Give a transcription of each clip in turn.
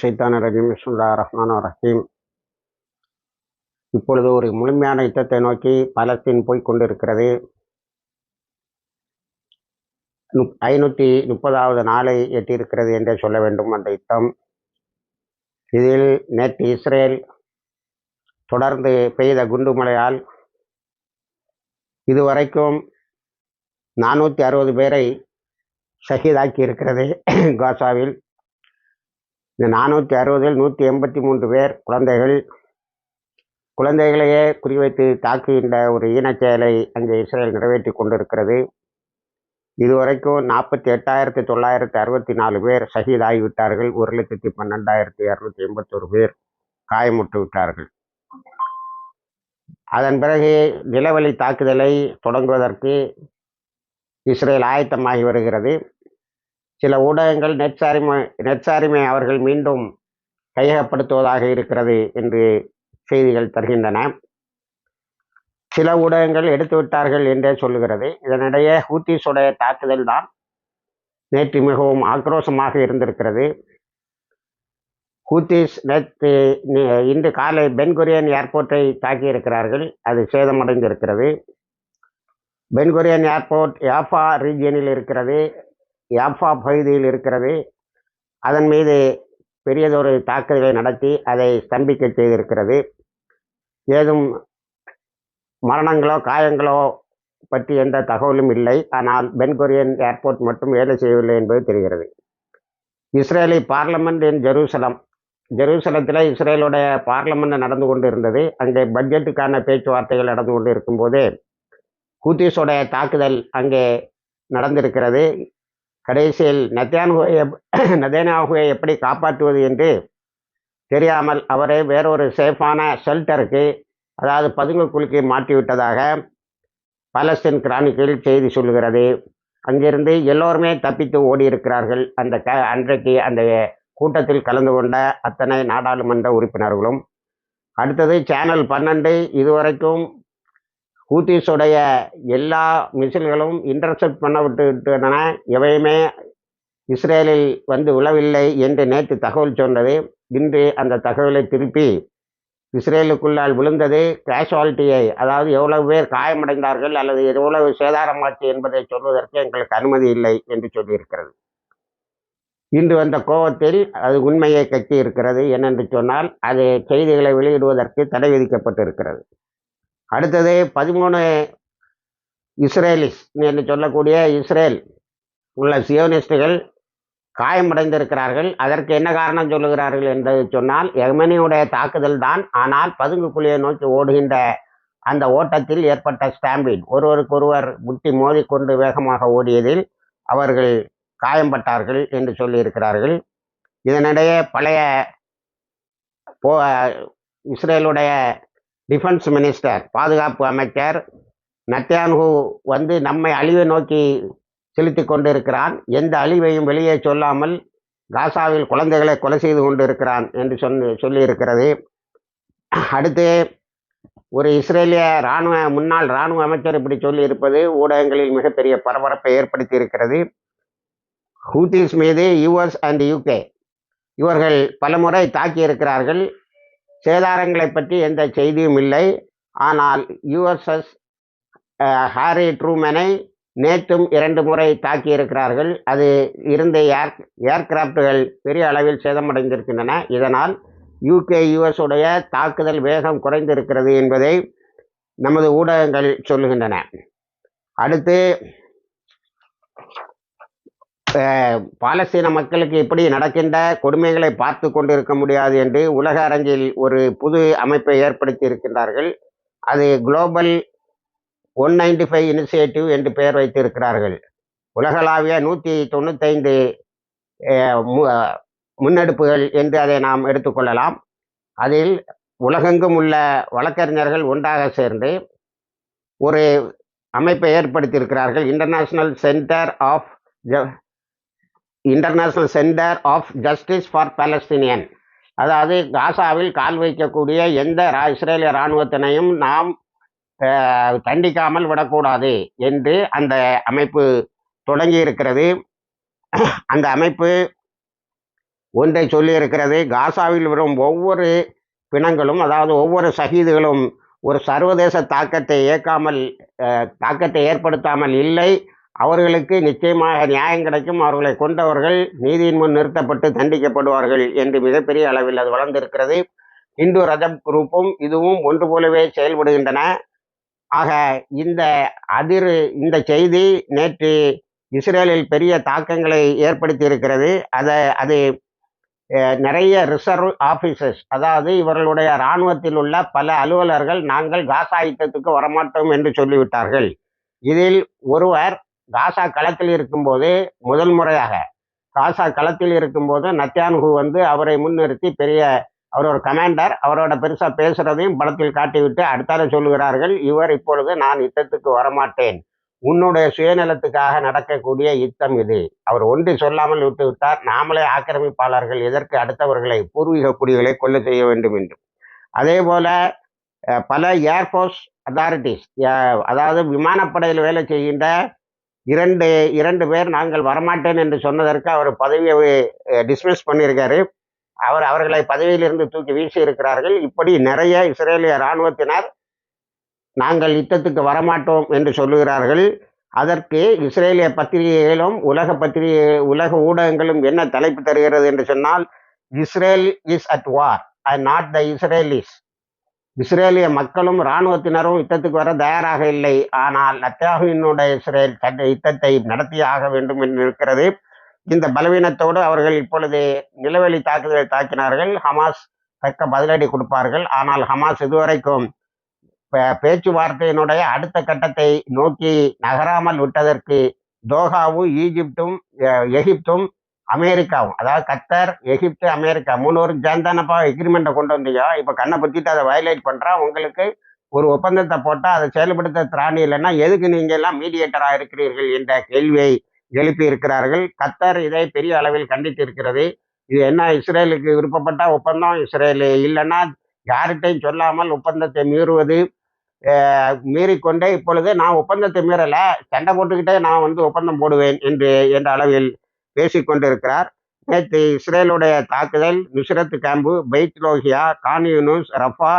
ஷைத்தான் ரஜீம். விஸ்முல்லா ரஹ்மான் ரஹீம். இப்பொழுது ஒரு முழுமையான யுத்தத்தை நோக்கி பலஸ்தீன் போய் கொண்டிருக்கிறது. ஐநூற்றி முப்பதாவது நாளை எட்டியிருக்கிறது என்றே சொல்ல வேண்டும் அந்த யுத்தம். இதில் நேற்று இஸ்ரேல் தொடர்ந்து பெய்த குண்டுமழையால் இதுவரைக்கும் நானூற்றி அறுபது பேரை ஷஹீதாக்கி இருக்கிறது காசாவில் இந்த நானூற்றி அறுபதில் நூற்றி எண்பத்தி மூன்று பேர் குழந்தைகள் குழந்தைகளையே குறிவைத்து தாக்குகின்ற ஒரு ஈனச் செயலை அங்கே இஸ்ரேல் நிறைவேற்றி கொண்டிருக்கிறது. இதுவரைக்கும் நாற்பத்தி எட்டாயிரத்தி தொள்ளாயிரத்தி அறுபத்தி நாலு பேர் ஷஹீதாகிவிட்டார்கள். ஒரு லட்சத்தி பன்னெண்டாயிரத்தி இரநூத்தி எண்பத்தொரு பேர் காயமுற்று விட்டார்கள் அதன் பிறகு நிலவழி தாக்குதலை தொடங்குவதற்கு இஸ்ரேல் ஆயத்தமாகி வருகிறது. சில ஊடகங்கள் நெற்சாரிமை நெற்சாரிமை அவர்கள் மீண்டும் கையகப்படுத்துவதாக இருக்கிறது என்று செய்திகள் தருகின்றன. சில ஊடகங்கள் எடுத்து விட்டார்கள் என்றே சொல்லுகிறது. இதனிடையே ஹூத்திஸுடைய தாக்குதல் தான் நேற்று மிகவும் ஆக்ரோஷமாக இருந்திருக்கிறது. ஹூத்திஸ் நேற்று இன்று காலை பென்குரியன் ஏர்போர்ட்டை தாக்கியிருக்கிறார்கள். அது சேதமடைந்திருக்கிறது. பென்குரியன் ஏர்போர்ட் யாஃபா ரீஜியனில் இருக்கிறது. யாஃபா பகுதியில் இருக்கிறது. அதன் மீது பெரியதொரு தாக்குதலை நடத்தி அதை ஸ்தம்பிக்க செய்திருக்கிறது. ஏதும் மரணங்களோ காயங்களோ பற்றி எந்த தகவலும் இல்லை. ஆனால் பென்கொரியன் ஏர்போர்ட் மட்டும் வேலை செய்யவில்லை என்பது தெரிகிறது. Israeli parliament in Jerusalem. ஜெருசலத்தில் இஸ்ரேலுடைய பார்லமெண்ட் நடந்து கொண்டு இருந்தது அங்கே பட்ஜெட்டுக்கான பேச்சுவார்த்தைகள் நடந்து கொண்டு இருக்கும்போது ஹூத்திஸுடைய தாக்குதல் அங்கே நடந்திருக்கிறது. கடைசியில் நத்தியான்ஹுவை நதேனாகுவை எப்படி காப்பாற்றுவது என்று தெரியாமல் அவரை வேறொரு சேஃபான ஷெல்டருக்கு அதாவது பதுங்குக்குழிக்கு மாற்றிவிட்டதாக பாலஸ்தீன் கிரானிக்கில் செய்தி சொல்லுகிறது. அங்கிருந்து எல்லோருமே தப்பித்து ஓடி இருக்கிறார்கள் அந்த க அன்றைக்கு அந்த கூட்டத்தில் கலந்து கொண்ட அத்தனை நாடாளுமன்ற உறுப்பினர்களும். அடுத்தது சேனல் பன்னெண்டு இதுவரைக்கும் ஹூத்திஸுடைய எல்லா மிசில்களும் இன்டர்செப்ட் பண்ண விட்டு எவையுமே இஸ்ரேலில் வந்து விழவில்லை என்று நேற்று தகவல் சொன்னது. இன்று அந்த தகவலை திருப்பி இஸ்ரேலுக்குள்ளால் விழுந்தது. கேஷுவாலிட்டியை அதாவது எவ்வளவு பேர் காயமடைந்தார்கள் அல்லது எவ்வளவு சேதாரமாச்சு என்பதை சொல்வதற்கு எங்களுக்கு அனுமதி இல்லை என்று சொல்லியிருக்கிறது. இன்று வந்த கோபத்தில் அது உண்மையை கட்டி இருக்கிறது என்னென்று சொன்னால் அது செய்திகளை வெளியிடுவதற்கு தடை விதிக்கப்பட்டிருக்கிறது. அடுத்தது பதிமூணு இஸ்ரேலிஸ் என்று சொல்லக்கூடிய இஸ்ரேல். உள்ள சியோனிஸ்டுகள் காயமடைந்திருக்கிறார்கள். அதற்கு என்ன காரணம் சொல்லுகிறார்கள் என்பதை சொன்னால் எமனியுடைய தாக்குதல் தான் ஆனால் பதுங்கு குழியை நோக்கி ஓடுகின்ற அந்த ஓட்டத்தில் ஏற்பட்ட ஸ்டாம்பின் ஒருவருக்கொருவர் முட்டி மோதிக்கொண்டு வேகமாக ஓடியதில் அவர்கள் காயம்பட்டார்கள் என்று சொல்லியிருக்கிறார்கள். இதனிடையே பழைய போ இஸ்ரேலுடைய டிஃபென்ஸ் மினிஸ்டர் பாதுகாப்பு அமைச்சர் நத்தியான்ஹூ வந்து நம்மை அழிவை நோக்கி செலுத்தி கொண்டிருக்கிறான். எந்த அழிவையும் வெளியே சொல்லாமல் காசாவில் குழந்தைகளை கொலை செய்து கொண்டிருக்கிறான் என்று சொன்ன சொல்லியிருக்கிறது. அடுத்து ஒரு இஸ்ரேலிய இராணுவ முன்னாள் இராணுவ அமைச்சர் இப்படி சொல்லியிருப்பது ஊடகங்களில் மிகப்பெரிய பரபரப்பை ஏற்படுத்தி இருக்கிறது ஹூத்திஸ் மீது யுஎஸ் அண்ட் யூகே இவர்கள் பலமுறை தாக்கியிருக்கிறார்கள். சேதாரங்களை பற்றி எந்த செய்தியும் இல்லை. ஆனால் யுஎஸ்எஸ் ஹாரி ட்ரூமனை நேற்றும் இரண்டு முறை தாக்கியிருக்கிறார்கள். அது இருந்த ஏர் ஏர்கிராப்டுகள் பெரிய அளவில் சேதமடைந்திருக்கின்றன. இதனால் யூகே யுஎஸ் உடைய தாக்குதல் வேகம் குறைந்திருக்கிறது என்பதை நமது ஊடகங்கள் சொல்லுகின்றன. அடுத்து பாலஸ்தீன மக்களுக்கு இப்படி நடக்கின்ற கொடுமைகளை பார்த்து கொண்டிருக்க முடியாது என்று உலக அரங்கில் ஒரு புது அமைப்பை ஏற்படுத்தி இருக்கின்றார்கள். அது global one ninety five initiative என்று பெயர் வைத்திருக்கிறார்கள். உலகளாவிய நூற்றி தொண்ணூத்தைந்து மு- முன்னெடுப்புகள் என்று அதை நாம் எடுத்துக்கொள்ளலாம் அதில் உலகெங்கும் உள்ள வழக்கறிஞர்கள் ஒன்றாக சேர்ந்து ஒரு அமைப்பை ஏற்படுத்தியிருக்கிறார்கள் international centre of international centre of justice for Palestinian அதாவது காசாவில் கால் வைக்கக்கூடிய எந்த ரா- இஸ்ரேலிய இராணுவத்தினையும் நாம் தண்டிக்காமல் விடக்கூடாது என்று அந்த அமைப்பு தொடங்கி இருக்கிறது. அந்த அமைப்பு ஒன்றை சொல்லியிருக்கிறது காசாவில் வரும் ஒவ்வொரு பிணங்களும் அதாவது ஒவ்வொரு சகிதுகளும் ஒரு சர்வதேச தாக்கத்தை இயக்காமல் தாக்கத்தை ஏற்படுத்தாமல் இல்லை. அவர்களுக்கு நிச்சயமாக நியாயம் கிடைக்கும். அவர்களை கொண்டவர்கள் நீதியின் முன் நிறுத்தப்பட்டு தண்டிக்கப்படுவார்கள் என்று மிகப்பெரிய அளவில் அது வளர்ந்திருக்கிறது. இந்து ரஜப் குரூப்பும் இதுவும் ஒன்று போலவே செயல்படுகின்றன. ஆக இந்த அதிர் இந்த செய்தி நேற்று இஸ்ரேலில் பெரிய தாக்கங்களை ஏற்படுத்தி இருக்கிறது அதை அது நிறைய ரிசர்வ் ஆபீசர்ஸ் அதாவது இவர்களுடைய இராணுவத்தில் உள்ள பல அலுவலர்கள் நாங்கள் காசா யுத்தத்துக்கு வரமாட்டோம் என்று சொல்லிவிட்டார்கள். இதில் ஒருவர் காசா களத்தில் இருக்கும்போது முதல் முறையாக. காசா களத்தில் இருக்கும்போது நத்தியான்ஹு வந்து அவரை முன்னிறுத்தி பெரிய அவர் ஒரு கமாண்டர் அவரோட பெருசாக பேசுறதையும் படத்தில் காட்டிவிட்டு அடுத்தால சொல்லுகிறார்கள் இவர் இப்பொழுது நான் யுத்தத்துக்கு வரமாட்டேன். உன்னுடைய சுயநலத்துக்காக நடக்கக்கூடிய யுத்தம் இது. அவர் ஒன்று சொல்லாமல் விட்டு விட்டார் நாமளே ஆக்கிரமிப்பாளர்கள் எதற்கு அடுத்தவர்களை பூர்வீக குடிகளை கொல்ல செய்ய வேண்டும் என்று. அதே போல பல ஏர்ஃபோர்ஸ் அத்தாரிட்டிஸ் அதாவது விமானப்படையில் வேலை செய்கின்ற இரண்டு இரண்டு பேர் நாங்கள் வரமாட்டேன் என்று சொன்னதற்கு அவர் பதவியை டிஸ்மிஸ் பண்ணியிருக்காரு. அவர் அவர்களை பதவியிலிருந்து தூக்கி வீசி இருக்கிறார்கள். இப்படி நிறைய இஸ்ரேலிய இராணுவத்தினர் நாங்கள் யுத்தத்துக்கு வரமாட்டோம் என்று சொல்லுகிறார்கள். அதற்கு இஸ்ரேலிய பத்திரிகைகளும் உலக பத்திரிகை உலக ஊடகங்களும் என்ன தலைப்பு தருகிறது என்று சொன்னால் Israel is at war and not the Israelis இஸ்ரேலிய மக்களும் இராணுவத்தினரும் யுத்தத்துக்கு வர தயாராக இல்லை. ஆனால் நத்தாகுவினுடைய இஸ்ரேல் தன் யுத்தத்தை நடத்தி ஆக வேண்டும் என்று இருக்கிறது. இந்த பலவீனத்தோடு அவர்கள் இப்பொழுது நிலவெளி தாக்குதலை தாக்கினார்கள். ஹமாஸ் தக்க பதிலடி கொடுப்பார்கள். ஆனால் ஹமாஸ் இதுவரைக்கும் பே- பேச்சுவார்த்தையினுடைய அடுத்த கட்டத்தை நோக்கி நகராமல் விட்டதற்கு தோஹாவும் ஈஜிப்டும் எ- எகிப்தும் அமெரிக்காவும் அதாவது கத்தர் எகிப்து அமெரிக்கா மூணு சேர்ந்தானப்பா எக்ரிமெண்ட்டை கொண்டு வந்தியோ இப்போ கண்ணை பற்றிட்டு அதை வயலேட் பண்ணுறா உங்களுக்கு ஒரு ஒப்பந்தத்தை போட்டால் அதை செயல்படுத்த திராணி இல்லைன்னா எதுக்கு நீங்கள் எல்லாம் மீடியேட்டராக இருக்கிறீர்கள் என்ற கேள்வியை எழுப்பி இருக்கிறார்கள். கத்தர் இதை பெரிய அளவில் கண்டித்து இருக்கிறது. இது என்ன இஸ்ரேலுக்கு விருப்பப்பட்ட ஒப்பந்தம்? இஸ்ரேல் இல்லைன்னா யார்கிட்டையும் சொல்லாமல் ஒப்பந்தத்தை மீறுவது மீறிக்கொண்டே இப்பொழுது நான் ஒப்பந்தத்தை மீறலை சண்டை போட்டுக்கிட்டே நான் வந்து ஒப்பந்தம் போடுவேன் என்று என்ற அளவில் பேசிக்கொண்டிருக்கிறார். நேற்று இஸ்ரேலுடைய தாக்குதல் Nuseirat camp Beit Lahia Khan Younis Rafah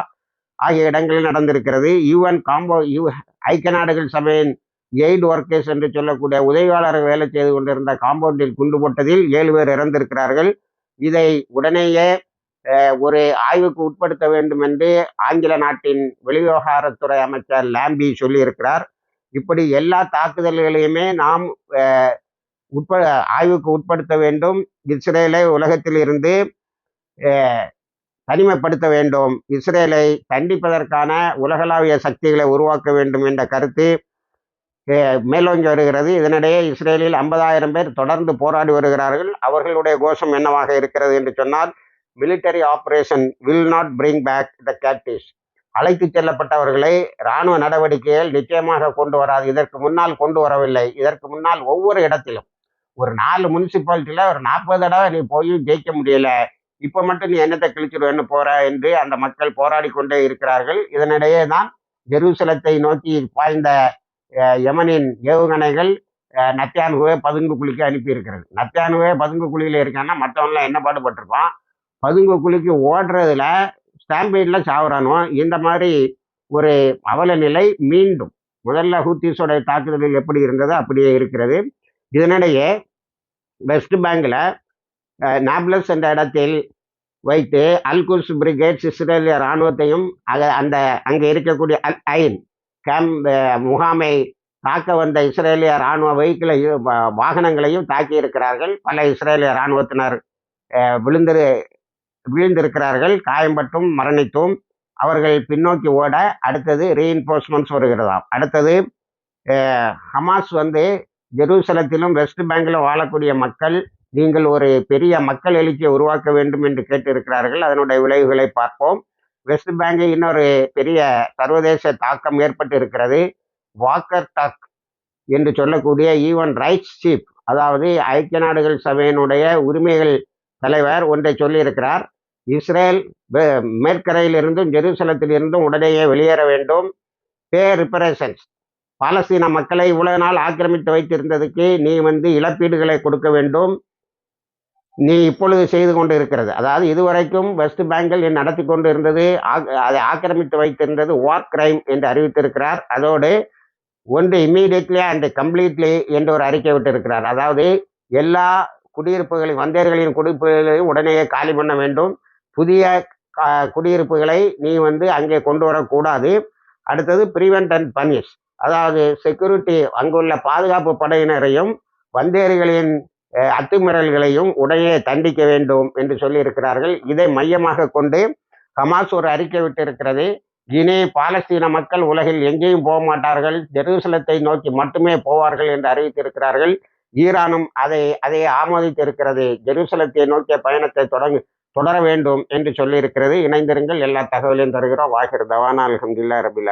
ஆகிய இடங்களில் நடந்திருக்கிறது. யுஎன் காம்போ யூ ஐக்கிய நாடுகள் சபையின் எய்ட் ஒர்க்கர்ஸ் என்று சொல்லக்கூடிய உதவியாளர்கள் வேலை செய்து கொண்டிருந்த காம்பவுண்டில் குண்டு போட்டதில் ஏழு பேர் இறந்திருக்கிறார்கள். இதை உடனேயே ஒரு ஆய்வுக்கு உட்படுத்த வேண்டும் என்று ஆங்கில நாட்டின் வெளிவிவகாரத்துறை அமைச்சர் லாம்பி சொல்லியிருக்கிறார். இப்படி எல்லா தாக்குதல்களையுமே நாம் உட்ப ஆய்வுக்கு உட்படுத்த வேண்டும். இஸ்ரேலை உலகத்தில் இருந்து தனிமைப்படுத்த வேண்டும். இஸ்ரேலை தண்டிப்பதற்கான உலகளாவிய சக்திகளை உருவாக்க வேண்டும் என்ற கருத்து மேலோங்கி வருகிறது. இதனிடையே இஸ்ரேலில் ஐம்பதாயிரம் பேர் தொடர்ந்து போராடி வருகிறார்கள். அவர்களுடைய கோஷம் என்னவாக இருக்கிறது என்று சொன்னால் military operation will not bring back the captives அழைத்து செல்லப்பட்டவர்களை இராணுவ நடவடிக்கைகள் நிச்சயமாக கொண்டு வராது. இதற்கு முன்னால் கொண்டு வரவில்லை. இதற்கு முன்னால் ஒவ்வொரு இடத்திலும். ஒரு நாலு முனிசிபாலிட்டியில் ஒரு நாற்பது தடவை நீ போய் ஜெயிக்க முடியல. இப்போ மட்டும் நீ என்னத்தை கிழிச்சிடுவேன்னு போற என்று அந்த மக்கள் போராடி கொண்டே இருக்கிறார்கள். இதனிடையே தான் ஜெருசலத்தை நோக்கி பாய்ந்த யமனின் ஏவுகணைகள் நத்தியானுவே பதுங்கு குழிக்கு அனுப்பி இருக்கிறது நத்தியானுவே பதுங்கு குழியில இருக்கான்னா மற்றவன்லாம் என்ன பாடுபட்டிருப்பான்? பதுங்கு குழிக்கு ஓடுறதுல ஸ்டாம்பீட்ல சாவுறானோ இந்த மாதிரி ஒரு அவல நிலை மீண்டும் முதல்ல ஹூத்திஸோட தாக்குதலில் எப்படி இருந்ததோ அப்படியே இருக்கிறது. இதனிடையே வெஸ்ட் பேங்கில் நாப்லஸ் என்ற இடத்தில் வைத்து அல்குஸ் பிரிகேட்ஸ் இஸ்ரேலிய இராணுவத்தையும் அத அந்த அங்கே இருக்கக்கூடிய அல் ஐன் கேம்ப் முகாமை தாக்க வந்த இஸ்ரேலிய இராணுவ வெஹிக்கிளையும் வாகனங்களையும் தாக்கி இருக்கிறார்கள். பல இஸ்ரேலிய இராணுவத்தினர் விழுந்திரு விழுந்திருக்கிறார்கள். காயம்பட்டும் மரணித்தும் அவர்கள் பின்னோக்கி ஓட அடுத்தது ரீஇன்ஃபோர்ஸ்மெண்ட்ஸ் வருகிறதாம். அடுத்தது ஹமாஸ் வந்து ஜெருசலத்திலும் வெஸ்ட் பேங்கில் வாழக்கூடிய மக்கள் நீங்கள் ஒரு பெரிய மக்கள் எழுச்சியை உருவாக்க வேண்டும் என்று கேட்டிருக்கிறார்கள். அதனுடைய விளைவுகளை பார்ப்போம். வெஸ்ட் பேங்கை இன்னொரு பெரிய சர்வதேச தாக்கம் ஏற்பட்டு இருக்கிறது வாக்கர் டாக் என்று சொல்லக்கூடிய ஈவன் ரைட்ஸ் சீப் அதாவது ஐக்கிய நாடுகள் சபையினுடைய உரிமைகள் தலைவர் ஒன்றை சொல்லியிருக்கிறார். இஸ்ரேல் மேற்கரையிலிருந்தும் ஜெருசலத்திலிருந்தும் உடனேயே வெளியேற வேண்டும். பே ரிப்பரேஷன்ஸ் பாலஸ்தீன மக்களை இவ்வளவு நாள் ஆக்கிரமித்து வைத்திருந்ததுக்கு நீ வந்து இழப்பீடுகளை கொடுக்க வேண்டும். நீ இப்பொழுது செய்து கொண்டு இருக்கிறது அதாவது இதுவரைக்கும் வெஸ்ட் பெங்கால் நீ நடத்தி கொண்டு இருந்தது ஆக்- அதை ஆக்கிரமித்து வைத்திருந்தது வார் கிரைம் என்று அறிவித்திருக்கிறார். அதோடு ஒன்று இம்மீடியட்லி அண்ட் கம்ப்ளீட்லி என்று ஒரு அறிக்கை விட்டிருக்கிறார். அதாவது எல்லா குடியிருப்புகளையும் வந்தியர்களின் குடியிருப்புகளையும் உடனேயே காலி பண்ண வேண்டும். புதிய குடியிருப்புகளை நீ வந்து அங்கே கொண்டு வரக்கூடாது. அடுத்தது ப்ரிவென்ட் அண்ட் பனிஷ் அதாவது செக்யூரிட்டி அங்குள்ள பாதுகாப்பு படையினரையும் வந்தேரிகளின் அத்துமீறல்களையும் உடனே தண்டிக்க வேண்டும் என்று சொல்லியிருக்கிறார்கள். இதை மையமாக கொண்டு ஹமாஸ் ஒரு அறிக்கை விட்டிருக்கிறது. இனி பாலஸ்தீன மக்கள் உலகில் எங்கேயும் போக மாட்டார்கள். ஜெருசலத்தை நோக்கி மட்டுமே போவார்கள் என்று அறிவித்திருக்கிறார்கள். ஈரானும் அதை அதை ஆமோதித்திருக்கிறது. ஜெருசலத்தை நோக்கிய பயணத்தை தொடங்க தொடர வேண்டும் என்று சொல்லியிருக்கிறது. இணைந்திருங்கள். எல்லா தகவலையும் தருகிறோம். வாகிர் தவானா. அல்ஹம்துலில்லாஹ் ரபில்